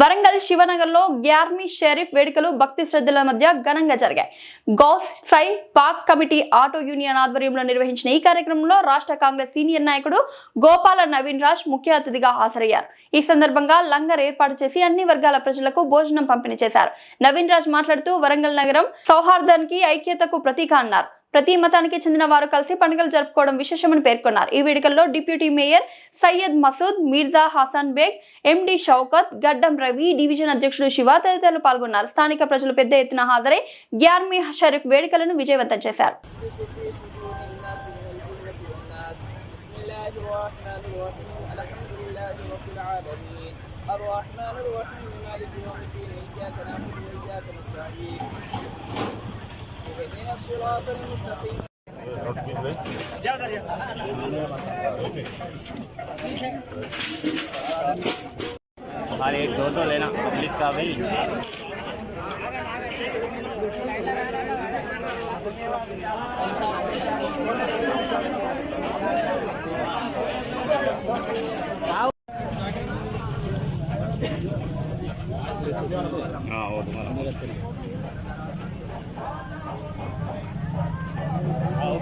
వరంగల్ శివనగర్లో గ్యార్మీ షరీఫ్ వేడుకలు భక్తి శ్రద్ధల మధ్య ఘనంగా జరిగాయి. Ghouse Sai Pak committee auto union ఆధ్వర్యంలో నిర్వహించిన ఈ కార్యక్రమంలో రాష్ట్ర కాంగ్రెస్ సీనియర్ నాయకుడు గోపాల నవీన్ రాజ్ ముఖ్య అతిథిగా హాజరయ్యారు. ఈ సందర్భంగా లంగర్ ఏర్పాటు చేసి అన్ని వర్గాల ప్రజలకు భోజనం పంపిణీ చేశారు. నవీన్ రాజ్ మాట్లాడుతూ వరంగల్ నగరం సౌహార్దానికి ఐక్యతకు ప్రతీక అన్నారు. ప్రతి మతానికి చెందిన వారు కలిసి పండుగలు జరుపుకోవడం విశేషమని పేర్కొన్నారు ఈ వేడుకల్లో deputy mayor Syed Masood Mirza Hasan Baig MD Shaukat Gaddam Ravi division అధ్యక్షుడు శివ తదితరులు పాల్గొన్నారు స్థానిక ప్రజలు పెద్ద ఎత్తున హాజరై గ్యార్మీ షరీఫ్ వేడుకలను విజయవంతం చేశారు في صدور الناس من الجنة والناس بسم الله الرحمن الرحيم الحمد لله رب العالمين الرحمن الرحيم مالك يوم الدين إياك نعبد وإياك نستعين हर एक दो दो लेना पब्लिक का भाई। हाँ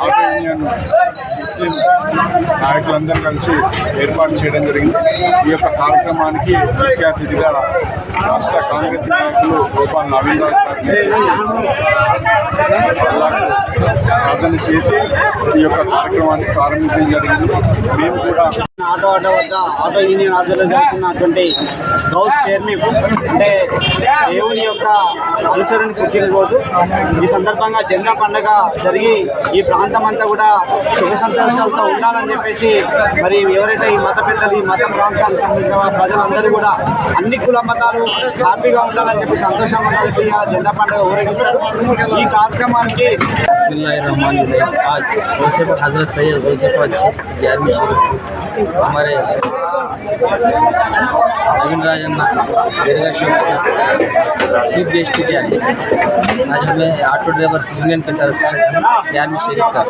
ఆటో యూనియన్ ముస్లిం నాయకులందరూ కలిసి ఏర్పాటు చేయడం జరిగింది. ఈ యొక్క కార్యక్రమానికి ముఖ్య అతిథిగా రాష్ట్ర కాంగ్రెస్ నాయకులు గోపాల్ నవీన్ రాజు గారు ప్రార్థన చేసి ఈ యొక్క కార్యక్రమాన్ని ప్రారంభించడం జరిగింది. మేము కూడా ఆటో ఆటో వద్ద ఆటో యూనియన్ ఆధ్వర్యంలో జరుగుతున్నటువంటి గౌస్ చైర్మన్ అంటే దేవుని యొక్క అనుచరుని పుట్టినరోజు. ఈ సందర్భంగా జెండా పండగ జరిగి ఈ ప్రాంతం అంతా కూడా సుఖ సంతోషాలతో ఉండాలని చెప్పేసి మరి ఎవరైతే ఈ మత పెద్దలు ఈ మత ప్రాంతానికి సంబంధించిన ప్రజలందరూ కూడా అన్ని కుల మతాలు హ్యాపీగా ఉండాలని చెప్పి సంతోషంగా ఉండాలని జెండా పండుగ ఊరేగిస్తారు. ఈ కార్యక్రమానికి बिस्मिल्लाहिर्रहमानिर्रहीम आज वैसे पर हज़रत सैद वैसे पर ग्यारहवीं शरीफ हमारे नवीन राजना दीर्घा चीफ गेस्ट के आज हमें ऑटो ड्राइवर्स यूनियन की तरफ़ से ग्यारहवीं शरीफ का